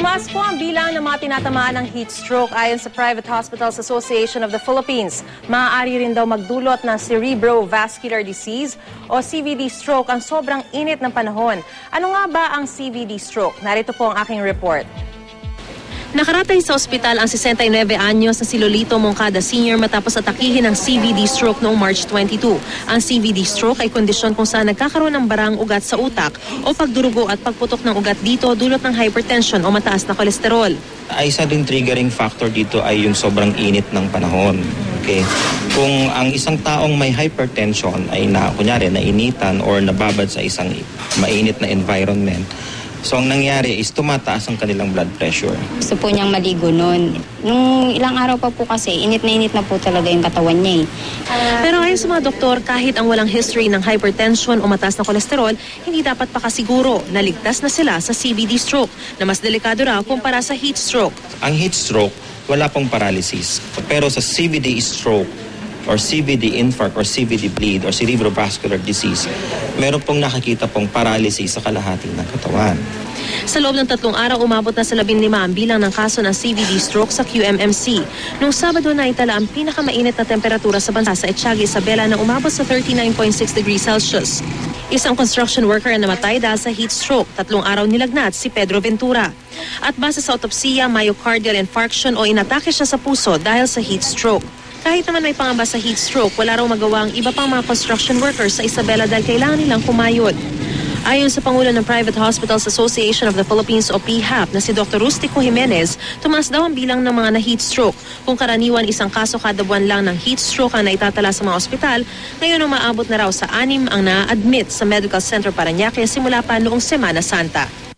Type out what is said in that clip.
Tumaas po ang bilang ng mga tinatamaan ng heat stroke ayon sa Private Hospitals Association of the Philippines. Maaari rin daw magdulot ng cerebrovascular disease o CVD stroke ang sobrang init ng panahon. Ano nga ba ang CVD stroke? Narito po ang aking report. Nakaratay sa ospital ang 69 anyos na si Lolito Moncada Sr. matapos atakihin ng CVD stroke noong March 22. Ang CVD stroke ay kondisyon kung saan nagkakaroon ng barang ugat sa utak o pagdurugo at pagputok ng ugat dito dulot ng hypertension o mataas na kolesterol. ay isa ding triggering factor dito ay yung sobrang init ng panahon. Okay? Kung ang isang taong may hypertension ay na, kunyari, nainitan or nababad sa isang mainit na environment, so ang nangyari is tumataas ang kanilang blood pressure. Gusto po niyang maligo noon. Nung ilang araw pa po kasi, init na init na po talaga yung katawan niya eh. Pero ayon sa mga doktor, kahit ang walang history ng hypertension o mataas na kolesterol, hindi dapat pakasiguro na ligtas na sila sa CVD stroke na mas delikado raw kumpara sa heat stroke. Ang heat stroke, wala pong paralysis. Pero sa CVD stroke, or CVD infarct or CVD bleed or cerebrovascular disease, meron pong nakakita pong paralysis sa kalahati ng katawan. Sa loob ng tatlong araw, umabot na sa 15 ang bilang ng kaso ng CVD stroke sa QMMC. Noong Sabado na itala ang pinakamainit na temperatura sa bansa sa Etiaga, Isabela na umabot sa 39.6 degrees Celsius. Isang construction worker ang namatay dahil sa heat stroke. Tatlong araw nilagnat si Pedro Ventura. At base sa autopsiya, myocardial infarction o inatake siya sa puso dahil sa heat stroke. Kahit naman may pangamba sa heat stroke, wala raw magawa ang iba pang mga construction workers sa Isabela dahil kailangan nilang kumayod. Ayon sa Pangulo ng Private Hospitals Association of the Philippines o PHAP na si Dr. Rustico Jimenez, tumaas daw ang bilang ng mga na-heat stroke. Kung karaniwan isang kaso kada buwan lang ng heat stroke ang naitatala sa mga ospital, ngayon umaabot na raw sa anim ang na-admit sa Medical Center Paranaque simula pa noong Semana Santa.